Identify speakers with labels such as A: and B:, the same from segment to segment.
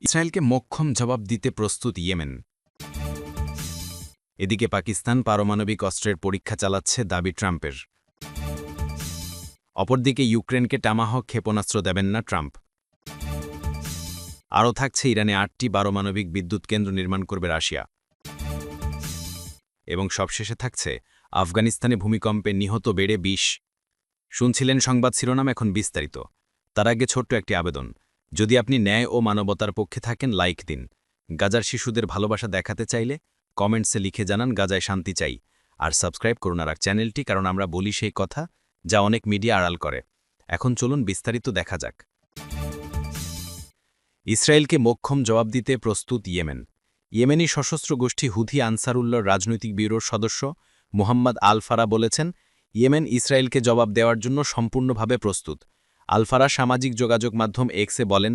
A: ইসরায়েলকে মক্ষম জবাব দিতে প্রস্তুত ইয়েমেন। এদিকে পাকিস্তান পারমাণবিক অস্ত্রের পরীক্ষা চালাচ্ছে দাবি ট্রাম্পের। অপরদিকে ইউক্রেনকে টামাহক ক্ষেপণাস্ত্র দেবেন না ট্রাম্প। আরও থাকছে ইরানে আটটি পারমাণবিক বিদ্যুৎ কেন্দ্র নির্মাণ করবে রাশিয়া। এবং সবশেষে থাকছে আফগানিস্তানে ভূমিকম্পে নিহত বেড়ে বিশ। শুনছিলেন সংবাদ শিরোনাম এখন বিস্তারিত। তার আগে ছোট্ট একটি আবেদন। যদি আপনি ন্যায় ও মানবতার পক্ষে থাকেন, লাইক দিন। গাজার শিশুদের ভালোবাসা দেখাতে চাইলে কমেন্টসে লিখে জানান, গাজায় শান্তি চাই। আর সাবস্ক্রাইব করুন আর চ্যানেলটি, কারণ আমরা বলি সেই কথা যা অনেক মিডিয়া আড়াল করে। এখন চলুন বিস্তারিত দেখা যাক। ইসরায়েলকে মোক্ষম জবাব দিতে প্রস্তুত ইয়েমেন। ইয়েমেনি সশস্ত্র গোষ্ঠী হুথি আনসারুল্লাহর রাজনৈতিক ব্যুরোর সদস্য মোহাম্মদ আলফারা বলেছেন, ইয়েমেন ইসরায়েলকে জবাব দেওয়ার জন্য সম্পূর্ণভাবে প্রস্তুত। আলফারা সামাজিক যোগাযোগ মাধ্যম এক্সে বলেন,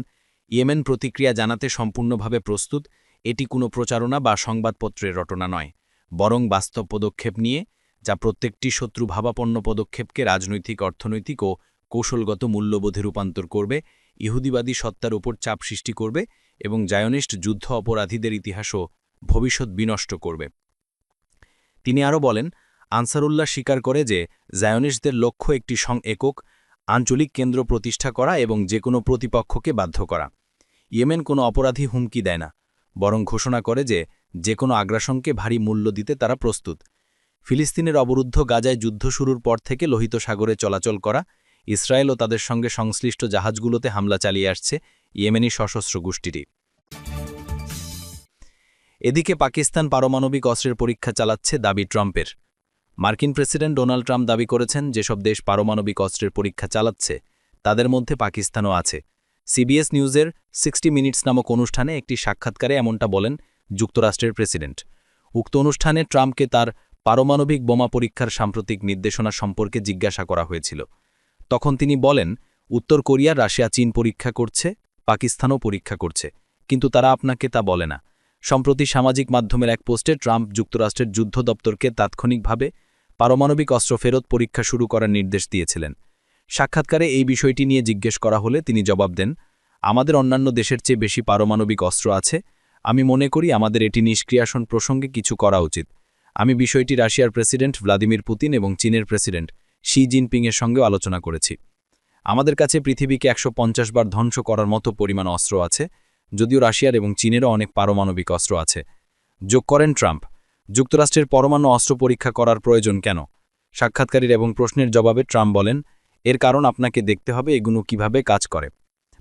A: ইয়েমেন প্রতিক্রিয়া জানাতে সম্পূর্ণভাবে প্রস্তুত, এটি কোনো প্রচারণা বা সংবাদপত্রের রটনা নয়, বরং বাস্তব পদক্ষেপ নিয়ে, যা প্রত্যেকটি শত্রু ভাবাপন্ন পদক্ষেপকে রাজনৈতিক, অর্থনৈতিক ও কৌশলগত মূল্যবোধে রূপান্তর করবে, ইহুদিবাদী সত্তার উপর চাপ সৃষ্টি করবে এবং জায়নিস্ট যুদ্ধ অপরাধীদের ইতিহাসও ভবিষ্যৎ বিনষ্ট করবে। তিনি আরও বলেন, আনসারুল্লাহ স্বীকার করে যে, জায়নিস্টদের লক্ষ্য একটি সং, একক আঞ্চলিক কেন্দ্র প্রতিষ্ঠা করা এবং যে কোনো প্রতিপক্ষকে বাধ্য করা। ইয়েমেন কোনো অপরাধী হুমকি দেয় না, বরং ঘোষণা করে যে যে কোনো আগ্রাসনকে ভারী মূল্য দিতে তারা প্রস্তুত। ফিলিস্তিনের অবরুদ্ধ গাজায় যুদ্ধ শুরুর পর থেকে লোহিত সাগরে চলাচল করা, ইসরায়েল ও তাদের সঙ্গে সংশ্লিষ্ট জাহাজগুলোতে হামলা চালিয়ে আসছে ইয়েমেনি সশস্ত্র গোষ্ঠীটি। এদিকে পাকিস্তান পারমাণবিক অস্ত্রের পরীক্ষা চালাচ্ছে দাবি ট্রাম্পের। মার্কিন প্রেসিডেন্ট ডোনাল্ড ট্রাম্প দাবি করেছেন, যেসব দেশ পারমাণবিক অস্ত্রের পরীক্ষা চালাচ্ছে, তাদের মধ্যে পাকিস্তানও আছে। সিবিএস নিউজের সিক্সটি মিনিটস নামক অনুষ্ঠানে একটি সাক্ষাৎকারে এমনটা বলেন যুক্তরাষ্ট্রের প্রেসিডেন্ট। উক্ত অনুষ্ঠানে ট্রাম্পকে তার পারমাণবিক বোমা পরীক্ষার সাম্প্রতিক নির্দেশনা সম্পর্কে জিজ্ঞাসা করা হয়েছিল। তখন তিনি বলেন, উত্তর কোরিয়া, রাশিয়া, চীন পরীক্ষা করছে, পাকিস্তানও পরীক্ষা করছে, কিন্তু তারা আপনাকে তা বলে না। সম্প্রতি সামাজিক মাধ্যমের এক পোস্টে ট্রাম্প যুক্তরাষ্ট্রের যুদ্ধ দপ্তরকে তাৎক্ষণিকভাবে পারমাণবিক অস্ত্র ফেরত পরীক্ষা শুরু করার নির্দেশ দিয়েছিলেন। সাক্ষাৎকারে এই বিষয়টি নিয়ে জিজ্ঞেস করা হলে তিনি জবাব দেন, আমাদের অন্যান্য দেশের চেয়ে বেশি পারমাণবিক অস্ত্র আছে। আমি মনে করি আমাদের এটি নিষ্ক্রিয়াসন প্রসঙ্গে কিছু করা উচিত। আমি বিষয়টি রাশিয়ার প্রেসিডেন্ট ভ্লাদিমির পুতিন এবং চীনের প্রেসিডেন্ট শি জিনপিংয়ের সঙ্গেও আলোচনা করেছি। আমাদের কাছে পৃথিবীকে একশো পঞ্চাশ বার ধ্বংস করার মতো পরিমাণ অস্ত্র আছে, যদিও রাশিয়ার এবং চীনেরও অনেক পারমাণবিক অস্ত্র আছে। যোগ করেন ট্রাম্প। যুক্তরাষ্ট্রের পরমাণু অস্ত্র পরীক্ষা করার প্রয়োজন কেন? সাক্ষাৎকারীর এবং প্রশ্নের জবাবে ট্রাম্প বলেন, এর কারণ আপনাকে দেখতে হবে এগুলো কীভাবে কাজ করে।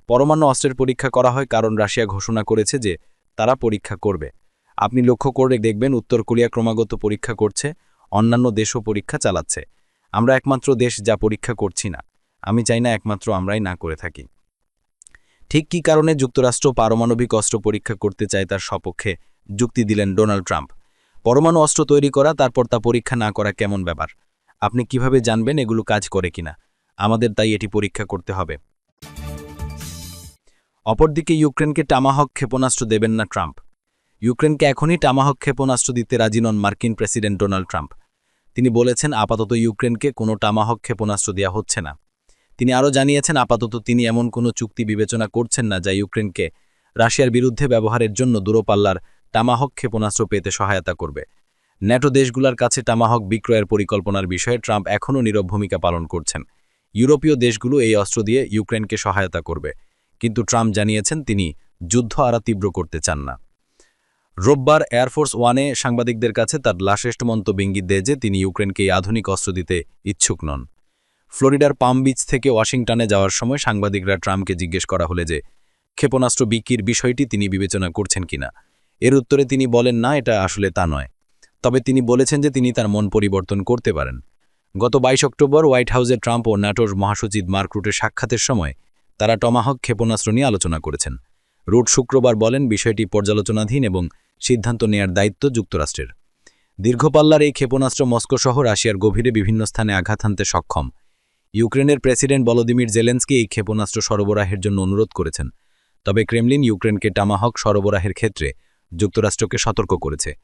A: পরমাণু অস্ত্রের পরীক্ষা করা হয় কারণ রাশিয়া ঘোষণা করেছে যে তারা পরীক্ষা করবে। আপনি লক্ষ্য করে দেখবেন উত্তর কোরিয়া ক্রমাগত পরীক্ষা করছে, অন্যান্য দেশও পরীক্ষা চালাচ্ছে। আমরা একমাত্র দেশ যা পরীক্ষা করছি না। আমি চাই না একমাত্র আমরাই না করে থাকি। ঠিক কী কারণে যুক্তরাষ্ট্র পারমাণবিক অস্ত্র পরীক্ষা করতে চায় তার সপক্ষে যুক্তি দিলেন ডোনাল্ড ট্রাম্প। পরমাণু অস্ত্র তৈরি করা, তারপর তা পরীক্ষা না করা কেমন ব্যাপার? আপনি কীভাবে জানবেন এগুলো কাজ করে কিনা? আমাদের তাই এটি পরীক্ষা করতে হবে। অপরদিকে ইউক্রেনকে টামাহক ক্ষেপণাস্ত্র দেবেন না ট্রাম্প। ইউক্রেনকে এখনই টামাহক ক্ষেপণাস্ত্র দিতে রাজি নন মার্কিন প্রেসিডেন্ট ডোনাল্ড ট্রাম্প। তিনি বলেছেন, আপাতত ইউক্রেনকে কোনো টামাহক ক্ষেপণাস্ত্র দেওয়া হচ্ছে না। তিনি আরও জানিয়েছেন, আপাতত তিনি এমন কোনো চুক্তি বিবেচনা করছেন না যা ইউক্রেনকে রাশিয়ার বিরুদ্ধে ব্যবহারের জন্য দূরপাল্লার টামাহক ক্ষেপণাস্ত্র পেতে সহায়তা করবে। ন্যাটো দেশগুলোর কাছে টামাহক বিক্রয়ের পরিকল্পনার বিষয়ে ট্রাম্প এখনও নীরব ভূমিকা পালন করছেন। ইউরোপীয় দেশগুলো এই অস্ত্র দিয়ে ইউক্রেনকে সহায়তা করবে, কিন্তু ট্রাম্প জানিয়েছেন তিনি যুদ্ধ আরা তীব্র করতে চান না। রোববার এয়ারফোর্স ওয়ানে সাংবাদিকদের কাছে তার লাশেষ্ট মন্তব্য ইঙ্গিত দেয় যে তিনি ইউক্রেনকে আধুনিক অস্ত্র দিতে ইচ্ছুক নন। ফ্লোরিডার পাম বিচ থেকে ওয়াশিংটনে যাওয়ার সময় সাংবাদিকরা ট্রাম্পকে জিজ্ঞেস করা হলে যে ক্ষেপণাস্ত্র বিক্রির বিষয়টি তিনি বিবেচনা করছেন কিনা। এর উত্তরে তিনি বলেন, না, এটা আসলে তা নয়। তবে তিনি বলেছেন যে তিনি তার মন পরিবর্তন করতে পারেন। গত বাইশ অক্টোবর হোয়াইট হাউসে ট্রাম্প ও ন্যাটোর মহাসচিব মার্ক রুটের সাক্ষাতের সময় তারা টমাহক ক্ষেপণাস্ত্র নিয়ে আলোচনা করেছেন। রুট শুক্রবার বলেন, বিষয়টি পর্যালোচনাধীন এবং সিদ্ধান্ত নেয়ার দায়িত্ব যুক্তরাষ্ট্রের। দীর্ঘপাল্লার এই ক্ষেপণাস্ত্র মস্কো সহ রাশিয়ার গভীরে বিভিন্ন স্থানে আঘাত হানতে সক্ষম। ইউক্রেনের প্রেসিডেন্ট বলদিমির জেলেন্সকি এই ক্ষেপণাস্ত্র সরবরাহের জন্য অনুরোধ করেছেন। তবে ক্রেমলিন ইউক্রেনকে টামাহক সরবরাহের ক্ষেত্রে যুক্তরাষ্ট্রকে সতর্ক করেছে।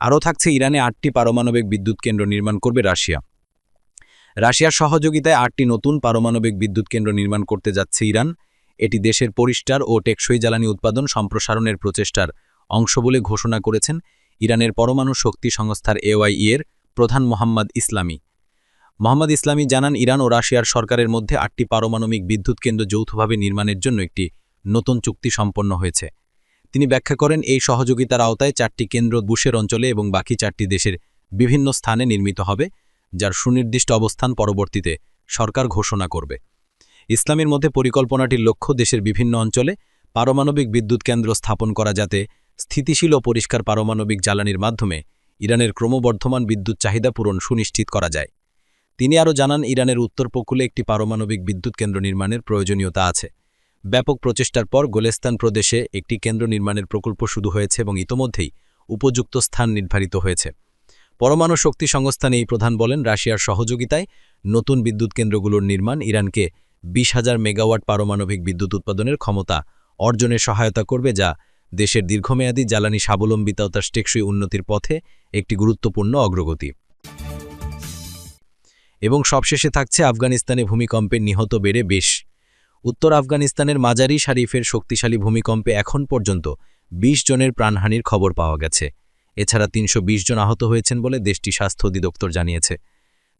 A: আরও থাকছে ইরানে আটটি পারমাণবিক বিদ্যুৎ কেন্দ্র নির্মাণ করবে রাশিয়া। রাশিয়ার সহযোগিতায় আটটি নতুন পারমাণবিক বিদ্যুৎ কেন্দ্র নির্মাণ করতে যাচ্ছে ইরান। এটি দেশের পরিষ্কার ও টেকসই জ্বালানি উৎপাদন সম্প্রসারণের প্রচেষ্টার অংশ বলে ঘোষণা করেছেন ইরানের পরমাণু শক্তি সংস্থার এওয়াইই এর প্রধান মোহাম্মদ ইসলামী। মোহাম্মদ ইসলামী জানান, ইরান ও রাশিয়ার সরকারের মধ্যে আটটি পারমাণবিক বিদ্যুৎ কেন্দ্র যৌথভাবে নির্মাণের জন্য একটি নতুন চুক্তি সম্পন্ন হয়েছে। তিনি ব্যাখ্যা করেন, এই সহযোগিতার আওতায় চারটি কেন্দ্র বুশের অঞ্চলে এবং বাকি চারটি দেশের বিভিন্ন স্থানে নির্মিত হবে, যার সুনির্দিষ্ট অবস্থান পরবর্তীতে সরকার ঘোষণা করবে। ইসলামের মধ্যে পরিকল্পনাটির লক্ষ্য দেশের বিভিন্ন অঞ্চলে পারমাণবিক বিদ্যুৎ কেন্দ্র স্থাপন করা যাতে স্থিতিশীল ও পরিষ্কার পারমাণবিক জ্বালানির মাধ্যমে ইরানের ক্রমবর্ধমান বিদ্যুৎ চাহিদা পূরণ সুনিশ্চিত করা যায়। তিনি আরও জানান, ইরানের উত্তর উপকূলে একটি পারমাণবিক বিদ্যুৎ কেন্দ্র নির্মাণের প্রয়োজনীয়তা আছে। ব্যাপক প্রচেষ্টার পর গোলেস্তান প্রদেশে একটি কেন্দ্র নির্মাণের প্রকল্প শুরু হয়েছে এবং ইতোমধ্যেই উপযুক্ত স্থান নির্ধারিত হয়েছে। পরমাণু শক্তি সংস্থান এই প্রধান বলেন, রাশিয়ার সহযোগিতায় নতুন বিদ্যুৎ কেন্দ্রগুলোর নির্মাণ ইরানকে বিশ হাজার মেগাওয়াট পারমাণবিক বিদ্যুৎ উৎপাদনের ক্ষমতা অর্জনে সহায়তা করবে, যা দেশের দীর্ঘমেয়াদী জ্বালানি স্বাবলম্বিতা তার টেকসই উন্নতির পথে একটি গুরুত্বপূর্ণ অগ্রগতি। এবং সবশেষে থাকছে আফগানিস্তানে ভূমিকম্পের নিহত বেড়ে বেশ উত্তর আফগানিস্তানের মাজারি শারিফের শক্তিশালী ভূমিকম্পে এখন পর্যন্ত ২০ জনের প্রাণহানির খবর পাওয়া গেছে। এছাড়া ৩২০ জন আহত হয়েছেন বলে দেশটি স্বাস্থ্য অধিদপ্তর জানিয়েছে।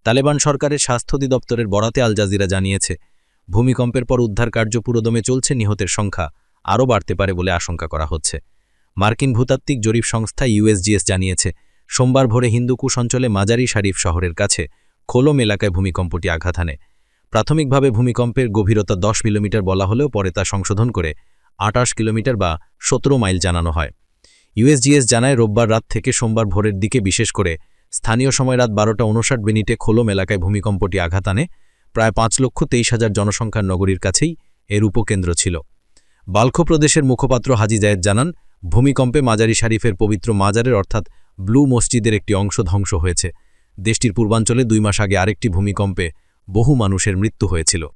A: তালেবান সরকারের স্বাস্থ্য অধিদপ্তরের বরাতে আল জাজিরা জানিয়েছে, ভূমিকম্পের পর উদ্ধার কার্য পুরোদমে চলছে, নিহতের সংখ্যা আরও বাড়তে পারে বলে আশঙ্কা করা হচ্ছে। মার্কিন ভূতাত্ত্বিক জরিপ সংস্থা ইউএসজিএস জানিয়েছে, সোমবার ভোরে হিন্দুকুশ অঞ্চলে মাজারি শারিফ শহরের কাছে খোলম এলাকায় ভূমিকম্পটি আঘাত হানে। প্রাথমিকভাবে ভূমিকম্পের গভীরতা দশ কিলোমিটার বলা হলেও পরে তা সংশোধন করে আটাশ কিলোমিটার বা সতেরো মাইল জানানো হয়। ইউএসজিএস জানায়, রোববার রাত থেকে সোমবার ভোরের দিকে বিশেষ করে স্থানীয় সময় রাত বারোটা উনষাট মিনিটে খোলম এলাকায় ভূমিকম্পটি আঘাত আনে। প্রায় পাঁচ লক্ষ তেইশ হাজার জনসংখ্যার নগরীর কাছেই এর উপকেন্দ্র ছিল। বাল্খ প্রদেশের মুখপাত্র হাজি জায়েদ জানান, ভূমিকম্পে মাজারি শারিফের পবিত্র মাজারের অর্থাৎ ব্লু মসজিদের একটি অংশ ধ্বংস হয়েছে। দেশটির পূর্বাঞ্চলে দুই মাস আগে আরেকটি ভূমিকম্পে বহু মানুষের মৃত্যু হয়েছিল।